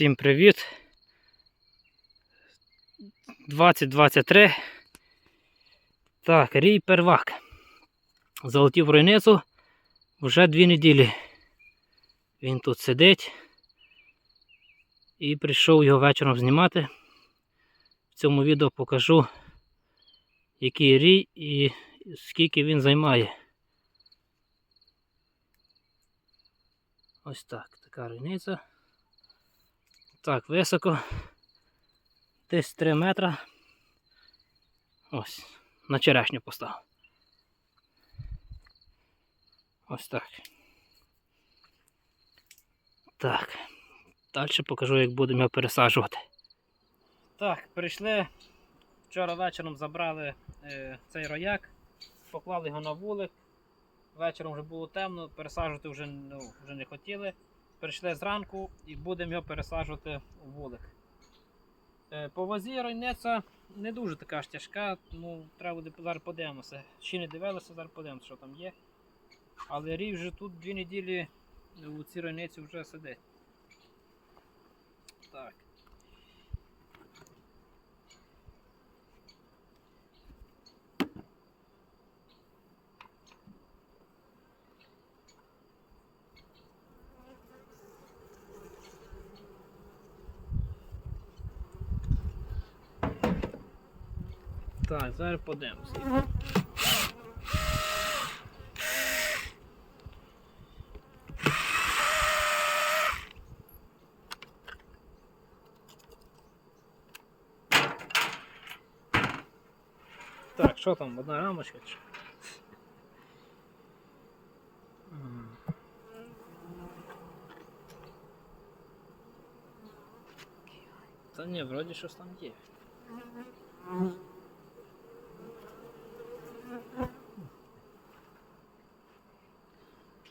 Всім привіт. 2023. Так, рій первак. Залетів в ройницю вже дві неділі. Він тут сидить. І прийшов його вечором знімати. В цьому відео покажу, який рій і скільки він займає. Ось так, така ройниця. Так, високо. Десь 3 метра. Ось. На черешню поставив. Ось так. Так. Далі покажу, як будемо його пересаджувати. Так, прийшли. Вчора вечором забрали е, цей рояк, поклали його на вулик. Вечором вже було темно, пересаджувати вже, ну, вже не хотіли. Прийшли зранку і будемо його пересаджувати у вулик. Е, По вазі ройниця не дуже така ж тяжка, ну треба буде зараз подивимося. Ще не дивилися, зараз подивимося, що там є. Але рій вже тут дві неділі у цій ройниці вже сидить. Так. Так, зараз подивимося. Так, що там, одна рамочка? Та ні, вроді щось там є.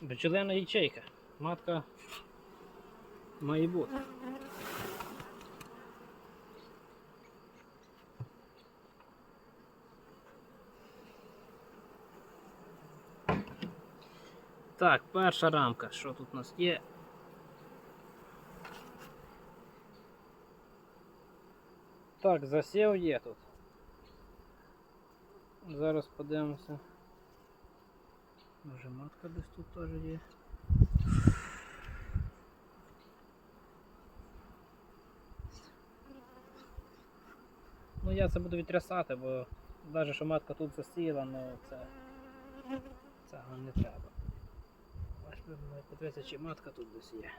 Бджолина ячейка. Матка має бути. Так, перша рамка. Що тут у нас є? Так, засів є тут. Зараз подивимося. Може матка десь тут теж є. Ну я це буду відтрясати, бо навіть що матка тут засіяла, ну це цього не треба. Аж би подивитися, чи матка тут десь є.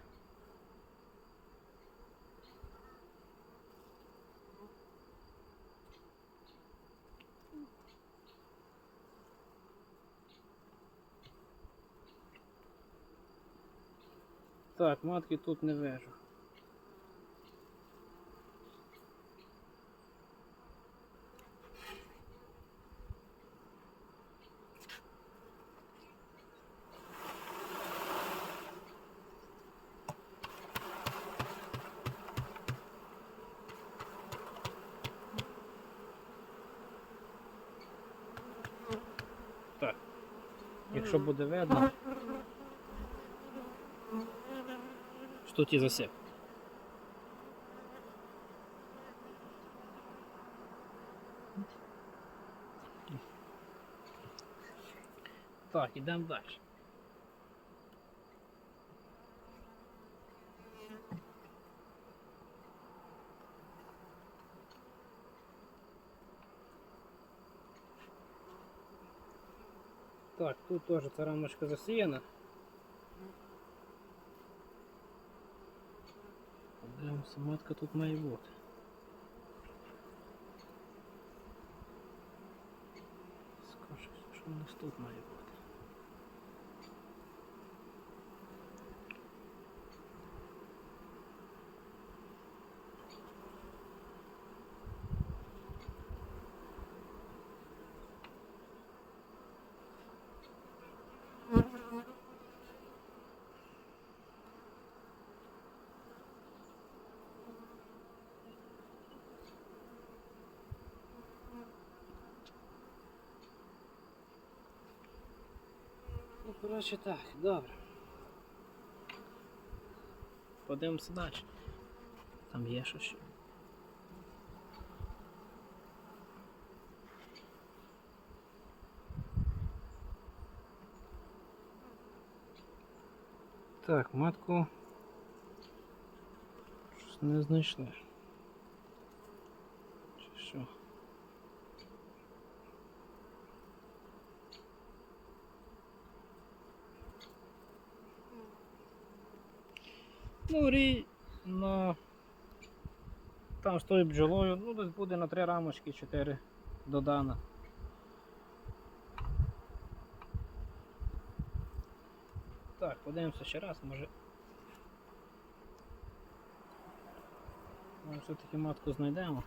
Так, матки тут не вижу. Так, якщо буде видно. що тут і засів. Так, ідемо далі. Так, тут теж ця рамочка засіяна. Подивимося, матка тут має бути. Скажи, що у нас тут має бути. Коротше так, добре. Подивимося далі. там є щось. Так, матку щось не знайшли. Чи що? Ну, рій на там з тою бджолою, ну десь буде на три рамочки, чотири додана. Так, подивимося ще раз, може. Може все-таки матку знайдемо.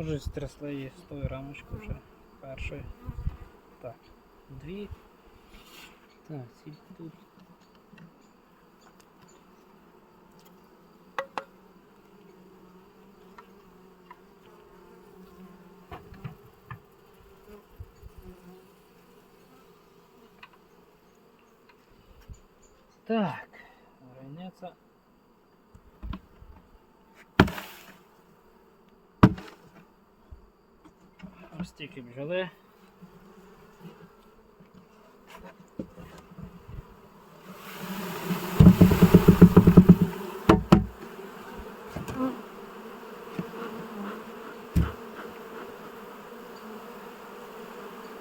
Може стрясли її з тою рамочкою вже першої. Так, дві. Так, ці тут. Так, границя. Ось тільки бджоли.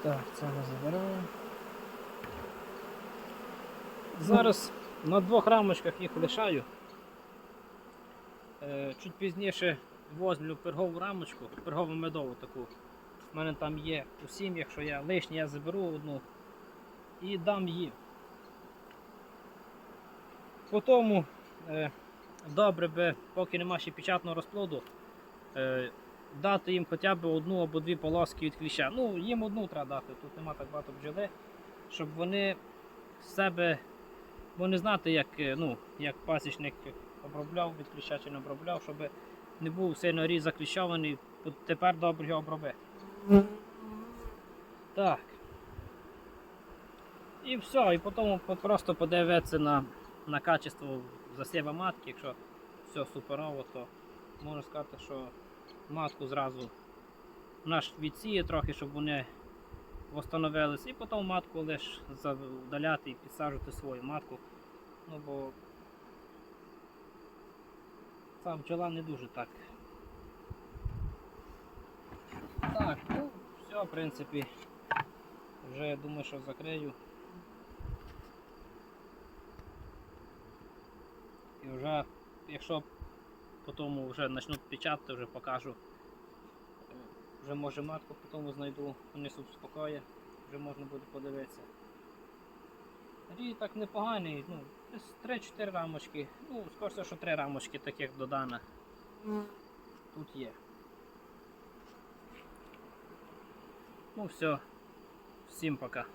Так, це ми забираємо. Зараз на двох рамочках їх лишаю. Е, Чуть пізніше возьму пергову рамочку, пергову медову таку. У мене там є у усім, якщо я лишнє, я заберу одну і дам їм. По тому е, добре би, поки нема ще печатного розплоду, е, дати їм хоча б одну або дві полоски від кліща. Ну, їм одну треба дати, тут нема так багато бджоли, щоб вони себе, бо не знати, як, е, ну, як пасічник обробляв від кліща чи не обробляв, щоб не був сильно різ закліщований, тепер добре його оброби. Так. І все, і потім просто подивитися на, на качество засіва матки, якщо все суперово, то можна сказати, що матку зразу наш відсіє трохи, щоб вони встановились, і потім матку лише удаляти і підсаджувати свою матку. Ну бо ця бджола не дуже так. Так, ну, все, в принципі, вже я думаю, що закрию. І вже, якщо потім вже почнуть печатати, вже покажу. Вже може матку потім знайду, понесу в спокої, вже можна буде подивитися. Рій так непоганий, ну, десь 3-4 рамочки. Ну, скоріше, що 3 рамочки таких додано. Тут є. Ну все. Всім пока.